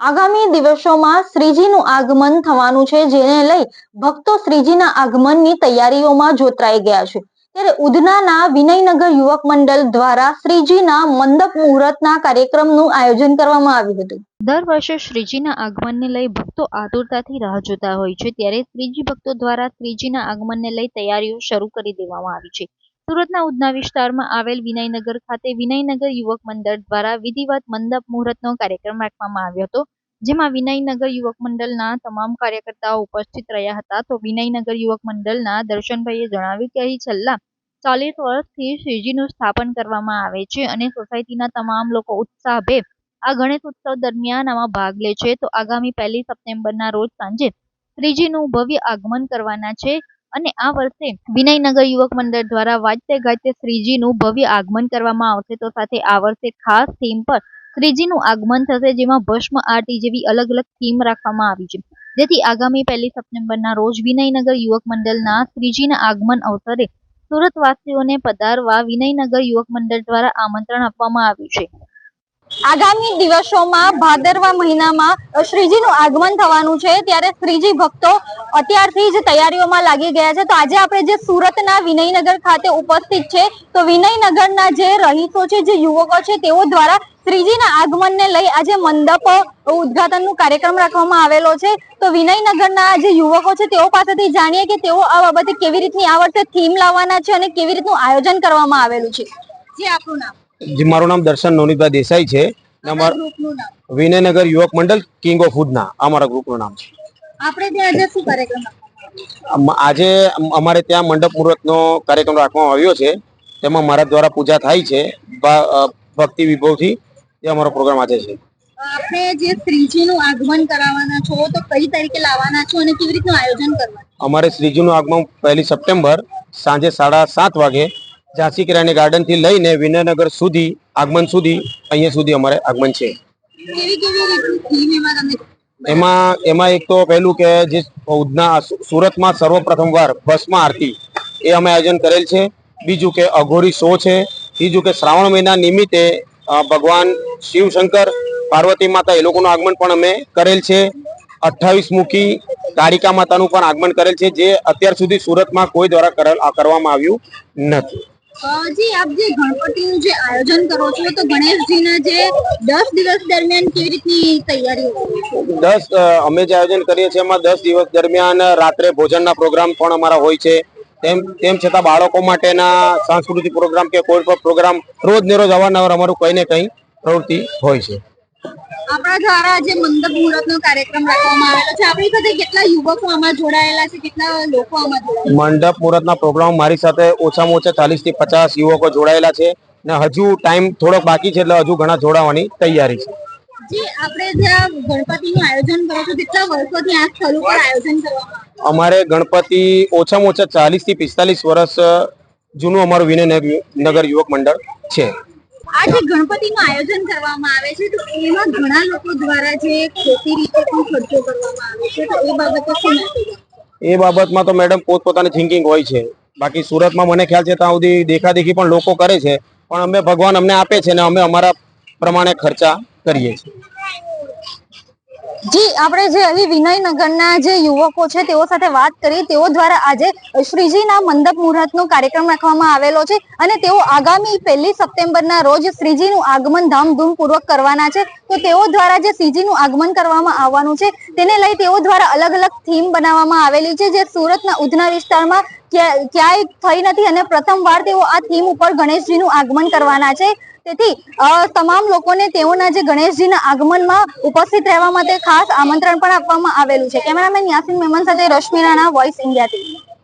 આગામી દિવસોમાં શ્રીજીનું આગમન થવાનું છે, જેને લઈ ભક્તો શ્રીજીના આગમનની તૈયારીઓમાં જોતરાઈ ગયા છે. ત્યારે ઉધનાના વિનયનગર યુવક મંડળ દ્વારા શ્રીજીના મંડપ મુહૂર્તના કાર્યક્રમનું આયોજન કરવામાં આવ્યું હતું. દર વર્ષે શ્રીજીના આગમનને લઈ ભક્તો આતુરતાથી રાહ જોતા હોય છે, ત્યારે શ્રીજી ભક્તો દ્વારા શ્રીજીના આગમનને લઈ તૈયારીઓ શરૂ કરી દેવામાં આવી છે. સુરતના ઉધના વિસ્તારમાં આવેલ વિનયનગર ખાતે વિનયનગર યુવક મંડળ દ્વારા વિધિવત મંડપ મુહૂર્તનો કાર્યક્રમ રાખવામાં આવ્યો હતો, જેમાં વિનયનગર યુવક મંડળના તમામ કાર્યકર્તાઓ ઉપસ્થિત રહ્યા હતા. તો વિનયનગર યુવક મંડળના દર્શનભાઈએ જણાવ્યું કે અહીં છેલ્લા ચાલીસ વર્ષથી શ્રીજીનું સ્થાપન કરવામાં આવે છે અને સોસાયટીના તમામ લોકો ઉત્સાહભેર આ ગણેશ ઉત્સવ દરમિયાન આમાં ભાગ લે છે. તો આગામી પહેલી સપ્ટેમ્બરના રોજ સાંજે શ્રીજીનું ભવ્ય આગમન કરવાના છે. અને આ વર્ષે વિનયનગર યુવક મંડળ દ્વારા વાજતે ગાજતે શ્રીજીનું ભવ્ય આગમન કરવામાં આવશે. તો સાથે આ વર્ષે ખાસ થીમ પર શ્રીજીનું આગમન થશે, જેમાં ભસ્મ આરતી જેવી અલગ અલગ થીમ રાખવામાં આવી છે. જેથી આગામી પહેલી સપ્ટેમ્બરના રોજ વિનયનગર યુવક મંડળના શ્રીજીના આગમન અવસરે સુરતવાસીઓને પધારવા વિનયનગર યુવક મંડળ દ્વારા આમંત્રણ આપવામાં આવ્યું છે. આગામી દિવસોમાં ભાદરવા મહિનામાં શ્રીજીનું આગમન થવાનું છે, ત્યારે શ્રીજી ભક્તો અત્યારથી જ તૈયારીઓમાં લાગી ગયા છે. તો આજે આપણે જે સુરતના વિનયનગર ખાતે ઉપસ્થિત છે, તો વિનયનગરના જે રહીશો છે, જે યુવકો છે, તેઓ દ્વારા શ્રીજીના આગમનને લઈ આજે મંડપ ઉદ્ઘાટનનું કાર્યક્રમ રાખવામાં આવેલો છે. તો વિનયનગરના જે યુવકો છે, તેઓ પાસેથી જાણીએ કે તેઓ આ બાબતે કેવી રીતની આ વર્ષે થીમ લાવવાના છે અને કેવી રીતનું આયોજન કરવામાં આવેલું છે. જે આપણું નામ? મારું નામ દર્શન નોનીભાઈ દેસાઈ છે. વિનયનગર યુવક મંડળ કિંગ ઓફ ઉધના અમારા મારા ગ્રુપનું નામ છે. આપણે આજે અમારે ત્યાં મંડપ મુહૂર્તનો કાર્યક્રમ રાખવામાં આવ્યો છે. તેમાં મારા દ્વારા પૂજા થાય છે. ભક્તિ વિભવથી એ અમારો પ્રોગ્રામ આજે છે. આપણે જે શ્રીજીનું આગમન કરાવવાના છો તો કઈ તારીખે લાવવાના છો અને કેવી રીતનું આયોજન કરવાનું? અમારે શ્રીજીનું આગમન પહેલી સપ્ટેમ્બર સાંજે સાડા સાત વાગે ઝાંસી કિરાણી ગાર્ડનથી લઈને વિનયનગર સુધી આગમન સુધી અહીંયા સુધી અમારે આગમન છે. એમાં એમાં એક તો પહેલું કે જે ઉધના સુરતમાં સર્વપ્રથમ વાર ભસ્મ આરતી એ અમે આયોજન કરેલ છે. બીજું કે અઘોરી શો છે. ત્રીજું કે શ્રાવણ મહિના નિમિત્તે ભગવાન શિવશંકર પાર્વતી માતા એ લોકોનું આગમન પણ અમે કરેલ છે. અઠ્ઠાવીસ મુખી કારિકા માતાનું પણ આગમન કરેલ છે જે અત્યાર સુધી સુરતમાં કોઈ દ્વારા કરવામાં આવ્યું નથી. જી, આપ જે ગણપતિનું જે આયોજન કરો છો, તો ગણેશજીના જે દસ દિવસ દરમિયાન કેવી રીતની તૈયારીઓ દસ અમે જે આયોજન કરીએ છીએ, એમાં દસ દિવસ દરમિયાન રાત્રે ભોજનના પ્રોગ્રામ પણ અમારા હોય છે. તેમ તેમ છતાં બાળકો માટેના સાંસ્કૃતિક પ્રોગ્રામ કે કોઈ પણ પ્રોગ્રામ રોજ ને રોજ અવારનવાર અમારું કંઈ ને કંઈ પ્રવૃત્તિ હોય છે. આપણા દ્વારા જે મંડપ મુહૂર્તનો કાર્યક્રમ રાખવામાં આવેલો છે આપણી સાથે કેટલા યુવકો આમાં જોડાયેલા છે કેટલા લોકો આમાં જોડાયેલા મંડપ મુહૂર્તના પ્રોગ્રામ મારી સાથે ઓછામાં ઓછા ચાલીસથી પચાસ યુવકો જોડાયેલા છે ને હજુ ટાઈમ થોડોક બાકી છે એટલે હજુ ઘણા જોડાવાની તૈયારી છે. જી આપણે જ્યાં ગણપતિનું આયોજન કરો છો કેટલા વર્ષોથી આ સ્થળ ઉપર આયોજન કરવામાં છે? અમારે ગણપતિ ઓછામાં ઓછા ચાલીસથી પિસ્તાલીસ વર્ષ જૂનું અમારું વિનયનગર યુવક મંડળ છે. આ ગણપતિનું આયોજન કરવામાં આવે છે તો એમાં ઘણા લોકો દ્વારા જે ખોટી રીતે પણ ખર્ચો કરવામાં આવે છે તો એ બાબતે એ બાબતમાં તો મેડમ પોતપોતાની થિંકિંગ હોય છે. બાકી સુરતમાં મને ખ્યાલ છે ત્યાં સુધી દેખાદેખી પણ લોકો કરે છે. પણ અમે ભગવાન અમને આપે છે ને અમે અમારા પ્રમાણે ખર્ચા કરીએ છીએ. જી, આપણે જે અહીં વિનયનગરના જે યુવકો છે, તેઓ સાથે વાત કરી, તેઓ દ્વારા આજે શ્રીજીના મંડપ મુહૂર્તનો કાર્યક્રમ રાખવામાં આવેલો છે અને તેઓ આગામી પહેલી સપ્ટેમ્બરના રોજ શ્રીજીનું આગમન ધામધૂમપૂર્વક કરવાના છે. તો તેઓ દ્વારા જે શ્રીજીનું આગમન કરવામાં આવવાનું છે, તેને લઈ તેઓ દ્વારા અલગ અલગ થીમ બનાવવામાં આવેલી છે, જે સુરતના ઉધના વિસ્તારમાં ક્યાંય થઈ નથી અને પ્રથમવાર તેઓ આ થીમ ઉપર ગણેશજીનું આગમન કરવાના છે. તેથી તમામ લોકોને તેઓના જે ગણેશજીના આગમનમાં ઉપસ્થિત રહેવા માટે ખાસ આમંત્રણ પણ આપવામાં આવેલું છે. કેમેરામેન યાસીન મેમન સાથે Rashmi Rana voice India TV